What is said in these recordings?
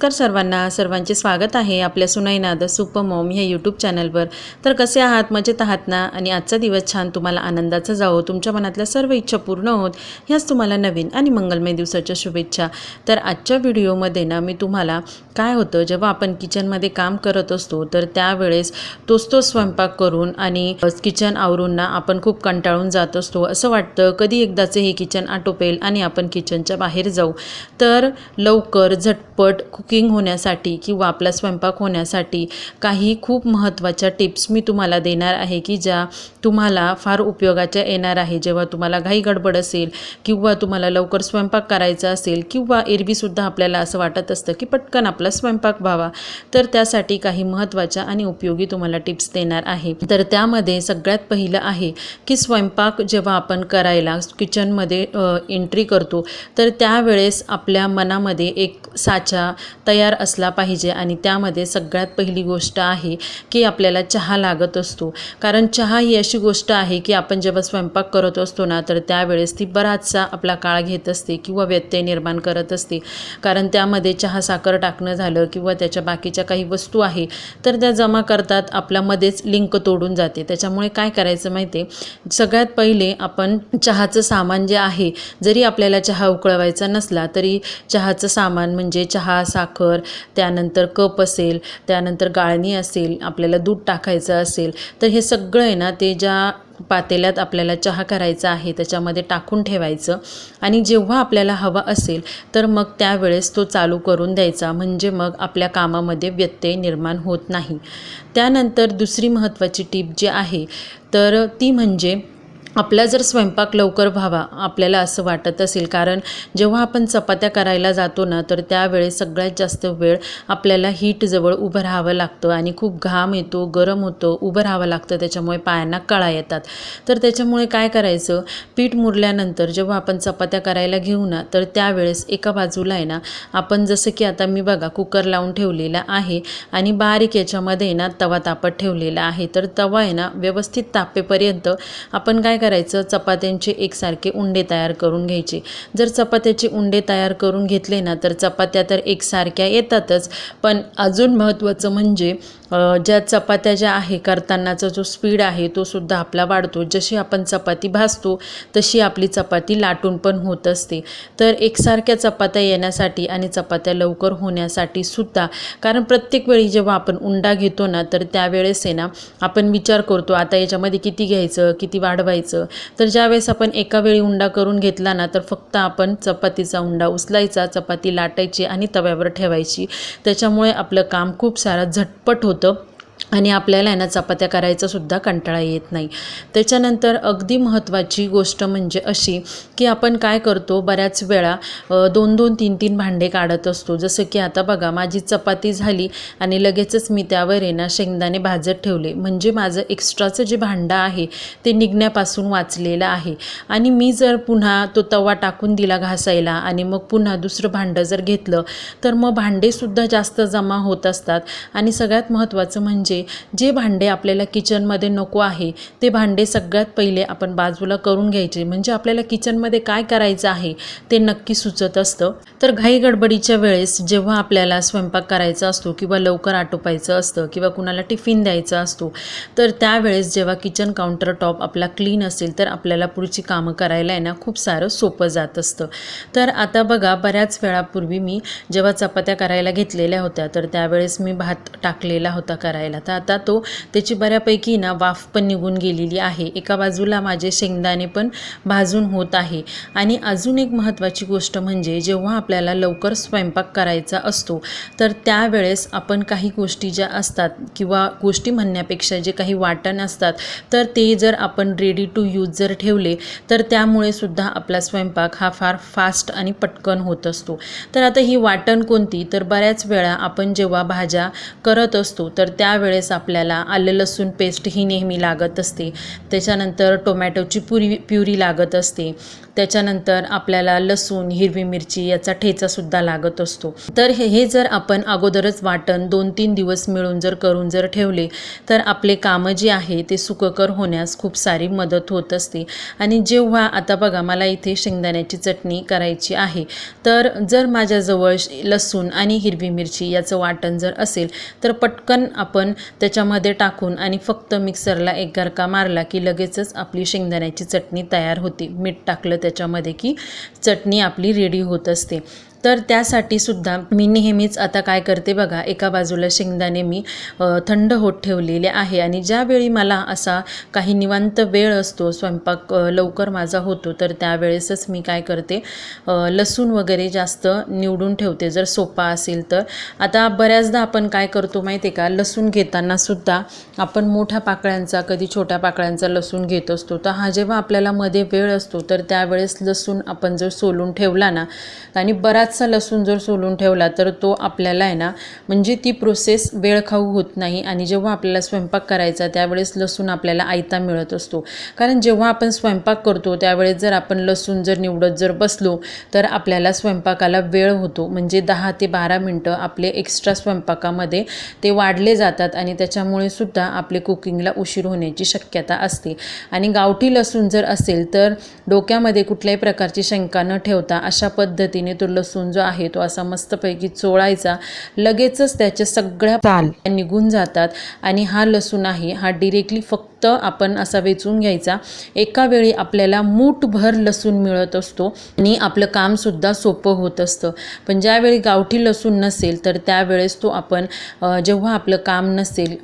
नमस्कार सर्वांना. सर्वांचे स्वागत आहे आपल्या सुनाईना द सुपर मॉम ह्या यूट्यूब चॅनलवर तर कसे आहात? मजेत आहात ना? आणि आजचा दिवस छान तुम्हाला आनंदाचा जावो. तुमच्या मनातल्या सर्व इच्छा पूर्ण होत ह्याच तुम्हाला नवीन आणि मंगलमय दिवसाच्या शुभेच्छा. तर आजच्या व्हिडिओमध्ये ना मी तुम्हाला काय होतं जेव्हा आपण किचनमध्ये काम करत असतो तर त्यावेळेस तोच तो स्वयंपाक करून आणि किचन आवरून ना आपण खूप कंटाळून जात असतो. असं वाटतं कधी एकदाचं हे किचन आटोपेल आणि आपण किचनच्या बाहेर जाऊ. तर लवकर झटपट कुकिंग होण्यासाठी किंवा आपला स्वयंपाक होण्यासाठी काही खूप महत्त्वाच्या टिप्स मी तुम्हाला देणार आहे की ज्या तुम्हाला फार उपयोगाच्या येणार आहे. जेव्हा तुम्हाला घाई गडबड असेल किंवा तुम्हाला लवकर स्वयंपाक करायचा असेल किंवा एरवीसुद्धा आपल्याला असं वाटत असतं की पटकन आपला स्वयंपाक व्हावा तर त्यासाठी काही महत्त्वाच्या आणि उपयोगी तुम्हाला टिप्स देणार आहे. तर त्यामध्ये सगळ्यात पहिलं आहे की स्वयंपाक जेव्हा आपण करायला किचनमध्ये एंट्री करतो तर त्यावेळेस आपल्या मनामध्ये एक साचा तयार असला पाहिजे आणि त्यामध्ये सगळ्यात पहिली गोष्ट आहे की आपल्याला चहा लागत असतो. कारण चहा ही अशी गोष्ट आहे की आपण जेव्हा स्वयंपाक करत असतो ना तर त्यावेळेस ती बराचसा आपला काळ घेत असते किंवा व्यत्यय निर्माण करत असते. कारण त्यामध्ये चहा साखर टाकणं झालं किंवा त्याच्या बाकीच्या काही वस्तू आहे तर त्या जमा करतात आपल्यामध्येच लिंक तोडून जाते. त्याच्यामुळे काय करायचं माहिती आहे सगळ्यात पहिले आपण चहाचं सामान जे आहे जरी आपल्याला चहा उकळवायचा नसला तरी चहाचं सामान म्हणजे चहा साखर त्यानंतर कप असेल त्यानंतर गाळणी असेल आपल्याला दूध टाकायचं असेल तर हे सगळं आहे ना ते ज्या पातेल्यात आपल्याला चहा करायचा आहे त्याच्यामध्ये टाकून ठेवायचं. आणि जेव्हा आपल्याला हवा असेल तर मग त्यावेळेस तो चालू करून द्यायचा. म्हणजे मग आपल्या कामामध्ये व्यत्यय निर्माण होत नाही. त्यानंतर दुसरी महत्त्वाची टीप जी आहे तर ती म्हणजे आपला जर स्वयंपाक लवकर व्हावा आपल्याला असं वाटत असेल कारण जेव्हा आपण चपात्या करायला जातो ना तर त्यावेळेस सगळ्यात जास्त वेळ आपल्याला हीटजवळ उभं राहावं लागतं आणि खूप घाम येतो गरम होतं उभं राहावं लागतं त्याच्यामुळे पायांना कळा येतात. तर त्याच्यामुळे काय करायचं? पीठ मुरल्यानंतर जेव्हा आपण चपात्या करायला घेऊ ना तर त्यावेळेस एका बाजूला आहे ना आपण जसं की आता मी बघा कुकर लावून ठेवलेला आहे आणि बारीक याच्यामध्ये ना तवा तापत ठेवलेला आहे. तर तवा आहे ना व्यवस्थित तापेपर्यंत आपण काय करायचं? करायचं चपात्यांचे एकसारखे उंडे तयार करून घ्यायचे. जर चपात्याचे उंडे तयार करून घेतले ना तर चपात्या तर एकसारख्या येतातच. पण अजून महत्त्वाचं म्हणजे ज्या चपात्या ज्या आहे करतानाचा जो स्पीड आहे तो सुद्धा आपला वाढतो. जशी आपण चपाती भाजतो तशी आपली चपाती लाटून पण होत असते. तर एकसारख्या चपात्या येण्यासाठी आणि चपात्या लवकर होण्यासाठी सुद्धा कारण प्रत्येक वेळी जेव्हा आपण उंडा घेतो ना तर त्यावेळेस आहे ना आपण विचार करतो आता याच्यामध्ये किती घ्यायचं किती वाढवायचं? तर ज्यावेळेस आपण एका वेळी उंडा करून घेतला ना तर फक्त आपण चपातीचा उंडा उचलायचा चपाती लाटायची आणि तव्यावर ठेवायची. त्याच्यामुळे आपलं काम खूप सारा झटपट होतं. होतं आणि आपल्याला आहे ना चपात्या करायचासुद्धा कंटाळा येत नाही. त्याच्यानंतर अगदी महत्त्वाची गोष्ट म्हणजे अशी की आपण काय करतो बऱ्याच वेळा दोन दोन तीन तीन भांडे काढत असतो. जसं की आता बघा माझी चपाती झाली आणि लगेचच मी त्यावर आहे ना शेंगदाणे भाजत ठेवले. म्हणजे माझं एक्स्ट्राचं जे भांडं आहे ते निघण्यापासून वाचलेलं आहे. आणि मी जर पुन्हा तो तवा टाकून दिला घासायला आणि मग पुन्हा दुसरं भांडं जर घेतलं तर मग भांडेसुद्धा जास्त जमा होत असतात. आणि सगळ्यात महत्त्वाचं म्हणजे जे भांडे आपल्याला किचनमध्ये नको आहे ते भांडे सगळ्यात पहिले आपण बाजूला करून घ्यायचे. म्हणजे आपल्याला किचनमध्ये काय करायचं आहे ते नक्की सुचत असतं. तर घाई गडबडीच्या वेळेस जेव्हा आपल्याला स्वयंपाक करायचा असतो किंवा लवकर आटोपायचं असतं किंवा कुणाला टिफिन द्यायचा असतो तर त्यावेळेस जेव्हा किचन काउंटर टॉप आपला क्लीन असेल तर आपल्याला पुढची कामं करायला आहे ना खूप सारं सोपं जात असतं. तर आता बघा बऱ्याच वेळापूर्वी मी जेव्हा चपात्या करायला घेतलेल्या होत्या तर त्यावेळेस मी भात टाकलेला होता करायला. आता आता तो त्याची बऱ्यापैकी ना वाफ पण निघून गेलेली आहे. एका बाजूला माझे शेंगदाणे पण भाजून होत आहे. आणि अजून एक महत्त्वाची गोष्ट म्हणजे जेव्हा आपल्याला लवकर स्वयंपाक करायचा असतो तर त्यावेळेस आपण काही गोष्टी ज्या असतात किंवा गोष्टी म्हणण्यापेक्षा जे काही वाटण असतात तर ते जर आपण रेडी टू यूज जर ठेवले तर त्यामुळे सुद्धा आपला स्वयंपाक हा फार फास्ट आणि पटकन होत असतो. तर आता ही वाटण कोणती? तर बऱ्याच वेळा आपण जेव्हा भाज्या करत असतो तर त्यावेळेस त्यावेळेस आपल्याला आलं लसूण पेस्ट ही नेहमी लागत असते. त्याच्यानंतर टोमॅटोची पुरी प्युरी लागत असते. त्याच्यानंतर आपल्याला लसूण हिरवी मिरची याचा ठेचासुद्धा लागत असतो. तर हे हे जर आपण अगोदरच वाटण दोन तीन दिवस मिळून जर करून जर ठेवले तर आपले कामं जे आहे ते सुखकर होण्यास खूप सारी मदत होत असते. आणि जेव्हा आता बघा मला इथे शेंगदाण्याची चटणी करायची आहे तर जर माझ्याजवळ लसूण आणि हिरवी मिरची याचं वाटण जर असेल तर पटकन आपण त्याच्यामध्ये टाकून आणि फक्त मिक्सरला एक गरका मारला की लगेचच आपली शेंगदाण्याची चटणी तयार होते. मीठ टाकलं त्याच्यामध्ये की चटणी आपली रेडी होत असते. तर त्यासाठी सुद्धा मी नेहमीच आता काय करते बघा एका बाजूला शेंगदाणे मी थंड होत ठेवलेले आहे आणि ज्यावेळी मला असा काही निवांत वेळ असतो स्वयंपाक लवकर माझा होतो तर त्यावेळेसच मी काय करते लसूण वगैरे जास्त निवडून ठेवते. जर सोपा असेल तर. आता बऱ्याचदा आपण काय करतो माहिती आहे का लसूण घेताना सुद्धा आपण मोठ्या पाकळ्यांचा कधी छोट्या पाकळ्यांचा लसूण घेत असतो. तर हा जेव्हा आपल्याला मध्ये वेळ असतो तर त्यावेळेस लसूण आपण जर सोलून ठेवला ना आणि बराचसा लसूण जर सोलून ठेवला तर तो आपल्याला आहे ना म्हणजे ती प्रोसेस वेळखाऊ होत नाही. आणि जेव्हा आपल्याला स्वयंपाक करायचा त्यावेळेस लसूण आपल्याला आयता मिळत असतो. कारण जेव्हा आपण स्वयंपाक करतो त्यावेळेस जर आपण लसूण जर निवडत जर बसलो तर आपल्याला स्वयंपाकाला वेळ होतो. म्हणजे दहा ते बारा मिनटं आपले एक्स्ट्रा स्वयंपाकामध्ये ते वाढले जातात आणि त्याच्यामुळे सुद्धा आपले कुकिंगला उशीर होण्याची शक्यता असते. आणि गावठी लसूण जर असेल तर डोक्यामध्ये कुठल्याही प्रकारची शंका न ठेवता अशा पद्धतीने तो लसूण जो आहे तो असा मस्तपैकी चोळायचा. लगेचच त्याच्या सगळ्या निघून जातात. आणि हा लसूण आहे हा डिरेक्टली फक्त आपण असा वेचून घ्यायचा. एका वेळी आपल्याला मूठभर लसूण मिळत असतो आणि आपलं कामसुद्धा सोपं होत असतं. पण ज्यावेळी गावठी लसूण नसेल तर त्यावेळेस तो आपण जेव्हा आपलं काम नसेल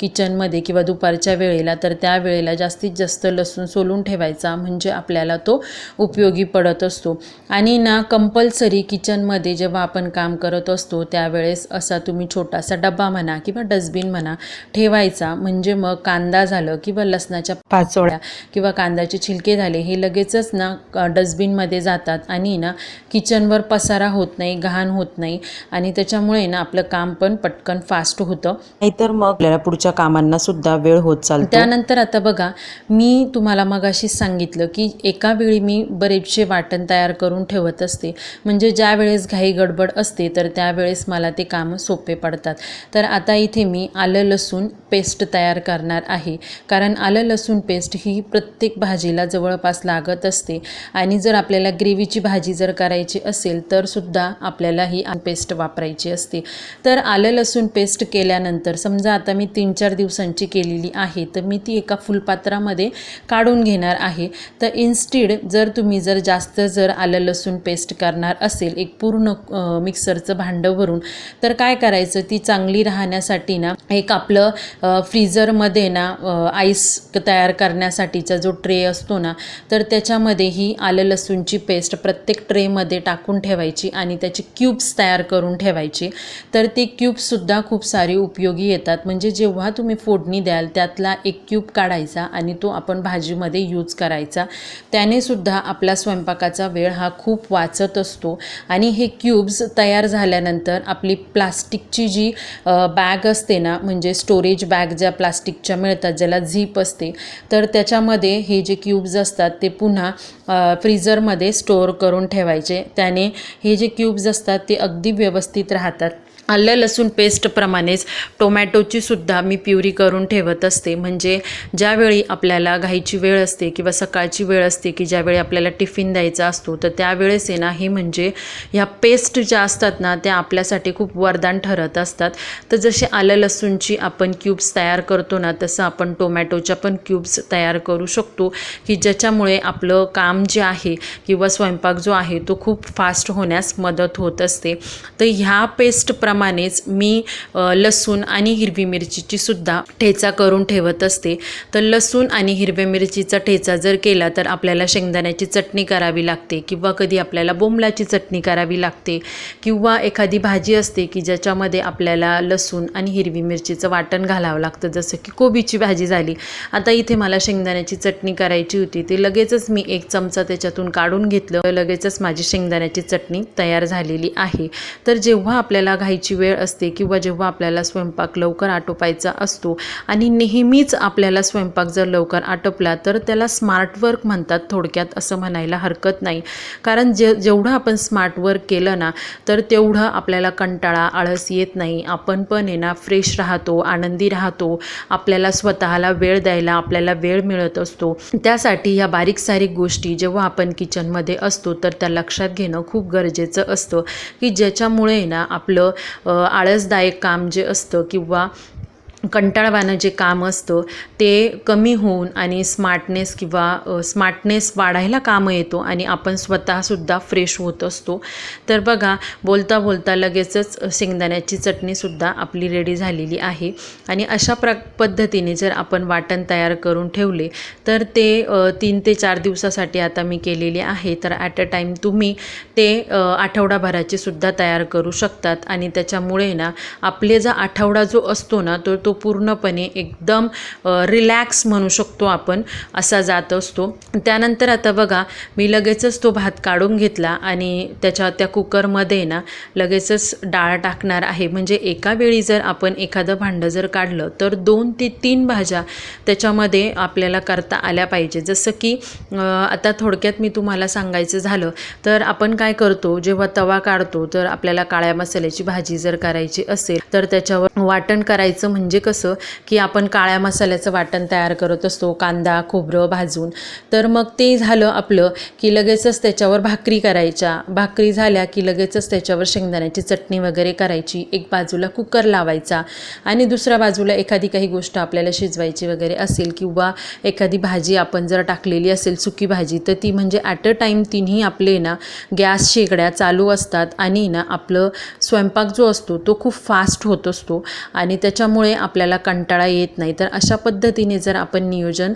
किचनमध्ये किंवा दुपारच्या वेळेला तर त्यावेळेला जास्तीत जास्त लसूण सोलून ठेवायचा. म्हणजे आपल्याला तो उपयोगी पडत असतो. आणि ना कंपल्सरी किचनमध्ये जेव्हा आपण काम करत असतो त्यावेळेस असा तुम्ही छोटासा डबा म्हणा किंवा डस्टबिन म्हणा ठेवायचा. म्हणजे मग कांदा झालं किंवा लसणाच्या पाचोळ्या किंवा कांद्याचे छिलके झाले हे लगेचच ना डस्टबिनमध्ये जातात आणि ना किचनवर पसारा होत नाही घाण होत नाही आणि त्याच्यामुळे ना आपलं काम पण पटकन फास्ट होतं. नाहीतर मग आपल्याला पुढच्या कामांना सुद्धा वेळ होत चालतो. त्यानंतर आता बघा मी तुम्हाला मगाशीच सांगितलं की एका वेळी मी बरेचसे वाटण तयार करून ठेवत असते. म्हणजे ज्या वेळेस घाई गडबड असते तर त्यावेळेस मला ते कामं सोपे पडतात. तर आता इथे मी आलं लसूण पेस्ट तयार करणार आहे. कारण आलं लसूण पेस्ट ही प्रत्येक भाजीला जवळपास लागत असते. आणि जर आपल्याला ग्रेव्हीची भाजी जर करायची असेल तर सुद्धा आपल्याला ही पेस्ट वापरायची असते. तर आलं लसूण पेस्ट केल्यानंतर समजा आता मी तीन चार दिवसांची केलेली आहे तर मी ती एका फुलपात्रामध्ये काढून घेणार आहे. तर इन्स्टीड जर तुम्ही जर जास्त जर आलं लसूण पेस्ट करणार असेल एक पूर्ण मिक्सरचं भांडं भरून तर काय करायचं? ती चांगली राहण्यासाठी ना एक आपलं फ्रीजरमध्ये ना आईस तयार करण्यासाठीचा जो ट्रे असतो ना तर त्याच्यामध्ये ही आलं लसूणची पेस्ट प्रत्येक ट्रेमध्ये टाकून ठेवायची आणि त्याची क्यूब्स तयार करून ठेवायची. तर ते क्यूब्ससुद्धा खूप सारी उपयोगी येतात. म्हणजे जेव्हा तुम्ही फोडणी द्याल त्यातला एक क्यूब काढायचा आणि तो आपण भाजीमध्ये यूज करायचा. त्याने सुद्धा आपला स्वयंपाकाचा वेळ हा खूप वाचत असतो. आणि हे क्यूब्स तयार झाल्यानंतर आपली प्लास्टिकची जी बॅग असते ना म्हणजे स्टोरेज बॅग ज्या प्लास्टिकच्या मिळतात ज्याला झीप असते. तर त्याच्यामध्ये हे जे क्यूब्स असतात ते पुन्हा फ्रीजरमध्ये फ्रीझरमध्ये स्टोअर करून ठेवायचे. त्याने हे जे क्यूब्स असतात ते अगदी व्यवस्थित राहतात. आलं लसूण पेस्टप्रमाणेच टोमॅटोची सुद्धा मी प्युरी करून ठेवत असते. म्हणजे ज्यावेळी आपल्याला घाईची वेळ असते किंवा सकाळची वेळ असते की ज्यावेळी आपल्याला टिफिन द्यायचा असतो तर त्यावेळेस आहे ना हे म्हणजे ह्या पेस्ट ज्या असतात ना त्या आपल्यासाठी खूप वरदान ठरत असतात. तर जसे आलं लसूणची आपण क्यूब्स तयार करतो ना तसं आपण टोमॅटोच्या पण क्यूब्स तयार करू शकतो की ज्याच्यामुळे आपलं काम जे आहे किंवा स्वयंपाक जो आहे तो खूप फास्ट होण्यास मदत होत असते. तर ह्या प्रमाणेच मी लसूण आणि हिरवी मिरचीची सुद्धा ठेचा करून ठेवत असते. तर लसूण आणि हिरव्या मिरचीचा ठेचा जर केला तर आपल्याला शेंगदाण्याची चटणी करावी लागते किंवा कधी आपल्याला बोंबलाची चटणी करावी लागते किंवा एखादी भाजी असते की ज्याच्यामध्ये आपल्याला लसूण आणि हिरवी मिरचीचं वाटण घालावं लागतं. जसं की कोबीची भाजी झाली. आता इथे मला शेंगदाण्याची चटणी करायची होती. ते लगेचच मी एक चमचा त्याच्यातून काढून घेतलं. लगेचच माझी शेंगदाण्याची चटणी तयार झालेली आहे. तर जेव्हा आपल्याला घाईची आटोपायची वेळ असते किंवा जेव्हा आपल्याला स्वयंपाक लवकर आटोपायचा असतो आणि नेहमीच आपल्याला स्वयंपाक जर लवकर आटोपला तर त्याला स्मार्ट वर्क म्हणतात थोडक्यात असं म्हणायला हरकत नाही. कारण जे जेवढं आपण स्मार्ट वर्क केलं ना तर तेवढं आपल्याला कंटाळा आळस येत नाही. आपण पण आहे ना फ्रेश राहतो आनंदी राहतो. आपल्याला स्वतःला वेळ द्यायला आपल्याला वेळ मिळत असतो. त्यासाठी ह्या बारीक सारीक गोष्टी जेव्हा आपण किचनमध्ये असतो तर त्या लक्षात घेणं खूप गरजेचं असतं. की ज्याच्यामुळे ना आपलं आळसदायक काम जे असतं किंवा कंटाळवाणं जे काम असतं ते कमी होऊन आणि स्मार्टनेस किंवा स्मार्टनेस वाढायला कामं येतो आणि आपण स्वतःसुद्धा फ्रेश होत असतो. तर बघा बोलता बोलता लगेचच शेंगदाण्याची चटणीसुद्धा आपली रेडी झालेली आहे. आणि अशा प्र पद्धतीने जर आपण वाटण तयार करून ठेवले तर ते तीन ते चार दिवसासाठी आता मी केलेले आहे. तर ॲट अ टाईम तुम्ही ते आठवडाभराचे सुद्धा तयार करू शकतात. आणि त्याच्यामुळे ना आपले जो आठवडा जो असतो ना तो तो पूर्णपणे एकदम रिलॅक्स म्हणू शकतो आपण असा जात असतो. त्यानंतर आता बघा मी लगेचच तो भात काढून घेतला आणि त्याच्या त्या कुकरमध्ये ना लगेचच डाळ टाकणार आहे. म्हणजे एका वेळी जर आपण एखादं भांडं जर काढलं तर दोन ते तीन भाज्या त्याच्यामध्ये आपल्याला करता आल्या पाहिजे. जसं की आता थोडक्यात मी तुम्हाला सांगायचं झालं तर आपण काय करतो जेव्हा तवा काढतो तर आपल्याला काळ्या मसाल्याची भाजी जर करायची असेल तर त्याच्यावर वाटण करायचं म्हणजे कसं की आपण काळ्या मसाल्याचं वाटण तयार करत असतो कांदा खोबरं भाजून. तर मग ते झालं आपलं की लगेचच त्याच्यावर भाकरी करायच्या. भाकरी झाल्या की लगेचच त्याच्यावर शेंगदाण्याची चटणी वगैरे करायची. एक बाजूला कुकर लावायचा आणि दुसऱ्या बाजूला एखादी काही गोष्ट आपल्याला शिजवायची वगैरे असेल किंवा एखादी भाजी आपण जर टाकलेली असेल सुकी भाजी तर ती म्हणजे ॲट अ टाईम तिन्ही आपले ना गॅस शेगड्या चालू असतात आणि ना आपलं स्वयंपाक जो असतो तो खूप फास्ट होत असतो. आणि त्याच्यामुळे आप आपल्याला कंटाळा येत नाही. तर अशा पद्धतीने जर आपण नियोजन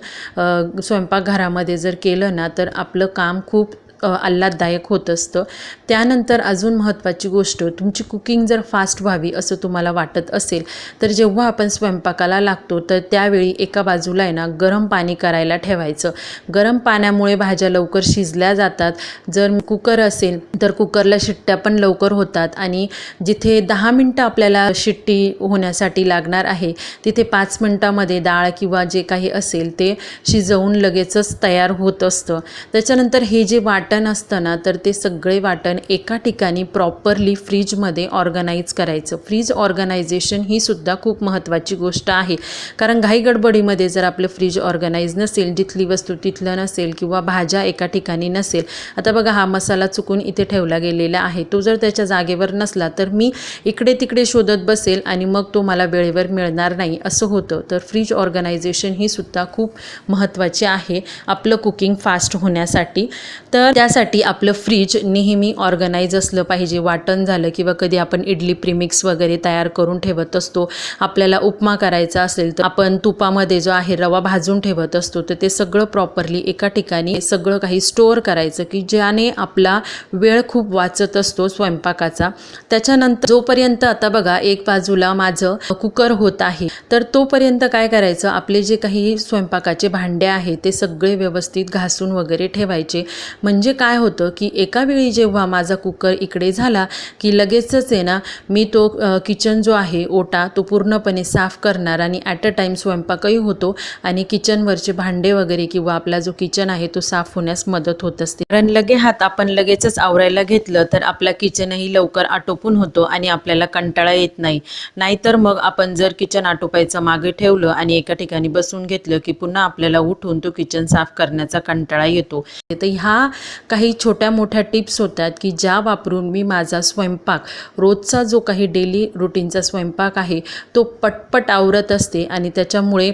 स्वयंपाकघरामध्ये जर केलं ना तर आपलं काम खूप आल्हाददायक होत असतं. त्यानंतर अजून महत्त्वाची गोष्ट तुमची कुकिंग जर फास्ट व्हावी असं तुम्हाला वाटत असेल तर जेव्हा आपण स्वयंपाकाला लागतो तर त्यावेळी एका बाजूला आहे ना गरम पाणी करायला ठेवायचं. गरम पाण्यामुळे भाज्या लवकर शिजल्या जातात. जर कुकर असेल तर कुकरला शिट्ट्या पण लवकर होतात आणि जिथे दहा मिनटं आपल्याला शिट्टी होण्यासाठी लागणार आहे तिथे पाच मिनटामध्ये डाळ किंवा जे काही असेल ते शिजवून लगेचच तयार होत असतं. त्याच्यानंतर हे जे वाट वाटण असतं ना तर ते सगळे वाटण एका ठिकाणी प्रॉपरली फ्रीजमध्ये ऑर्गनाईज करायचं. फ्रीज ऑर्गनायझेशन ही सुद्धा खूप महत्त्वाची गोष्ट आहे. कारण घाई गडबडीमध्ये जर आपलं फ्रीज ऑर्गनाईज नसेल जिथली वस्तू तिथलं नसेल किंवा भाज्या एका ठिकाणी नसेल. आता बघा हा मसाला चुकून इथे ठेवला गेलेला आहे. तो जर त्याच्या जागेवर नसला तर मी इकडे तिकडे शोधत बसेल आणि मग तो मला वेळेवर मिळणार नाही असं होतं. तर फ्रीज ऑर्गनायझेशन ही सुद्धा खूप महत्त्वाची आहे आपलं कुकिंग फास्ट होण्यासाठी. तर त्यासाठी आपलं फ्रीज नेहमी ऑर्गनाईज असलं पाहिजे. वाटण झालं किंवा कधी आपण इडली प्रिमिक्स वगैरे तयार करून ठेवत असतो आपल्याला उपमा करायचा असेल तर आपण तुपामध्ये जो आहे रवा भाजून ठेवत असतो तर ते सगळं प्रॉपरली एका ठिकाणी सगळं काही स्टोअर करायचं की ज्याने आपला वेळ खूप वाचत असतो स्वयंपाकाचा. त्याच्यानंतर जोपर्यंत आता बघा एक बाजूला माझं कुकर होत आहे तर तोपर्यंत काय करायचं? आपले जे काही स्वयंपाकाचे भांडे आहे ते सगळे व्यवस्थित घासून वगैरे ठेवायचे. म्हणजे म्हणजे काय होतं की एका वेळी जेव्हा माझा कुकर इकडे झाला की लगेचच आहे ना मी तो किचन जो आहे ओटा तो पूर्णपणे साफ करणार आणि ॲट अ टाईम स्वयंपाकही होतो आणि किचनवरचे भांडे वगैरे किंवा आपला जो किचन आहे तो साफ होण्यास मदत होत असते. कारण लगे हात आपण लगेचच आवरायला घेतलं तर आपला किचनही लवकर आटोपून होतो आणि आपल्याला कंटाळा येत नाही. नाहीतर मग आपण जर किचन आटोपायचं मागे ठेवलं आणि एका ठिकाणी बसून घेतलं की पुन्हा आपल्याला उठून तो किचन साफ करण्याचा कंटाळा येतो. तर ह्या काही छोट्या मोठ्या टिप्स होतात की ज्या वापरून मी माझा स्वयंपाक रोजचा जो काही डेली रुटीनचा स्वयंपाक आहे तो पटपट आवरत असते आणि त्याच्यामुळे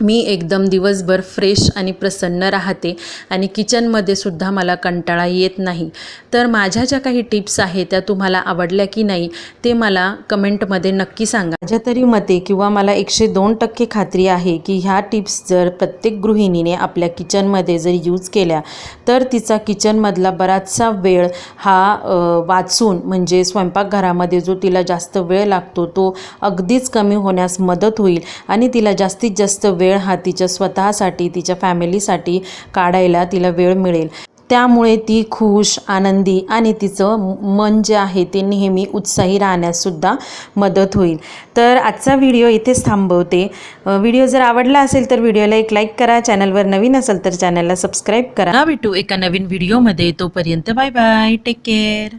मी एकदम दिवसभर फ्रेश आणि प्रसन्न राहते आणि किचनमध्ये सुद्धा मला कंटाळा येत नाही. तर माझ्या ज्या काही टिप्स आहेत त्या तुम्हाला आवडल्या की नाही ते मला कमेंटमध्ये नक्की सांगा. माझ्या तरी मते किंवा मला एकशे दोन टक्के खात्री आहे की ह्या टिप्स जर प्रत्येक गृहिणीने आपल्या किचनमध्ये जर यूज केल्या तर तिचा किचनमधला बराचसा वेळ हा वाचून म्हणजे स्वयंपाकघरामध्ये जो तिला जास्त वेळ लागतो तो अगदीच कमी होण्यास मदत होईल आणि तिला जास्तीत जास्त वेळ वेळ हा तिच्या स्वतःसाठी तिच्या फॅमिलीसाठी काढायला तिला वेळ मिळेल. त्यामुळे ती खुश आनंदी आणि तिचं मन जे आहे ते नेहमी उत्साही राहण्याससुद्धा मदत होईल. तर आजचा व्हिडिओ इथेच थांबवते. व्हिडिओ जर आवडला असेल तर व्हिडिओला एक लाईक करा चॅनलवर नवीन असेल तर चॅनलला सबस्क्राईब करा. भेटू एका नवीन व्हिडिओमध्ये. तोपर्यंत बाय बाय. Take care.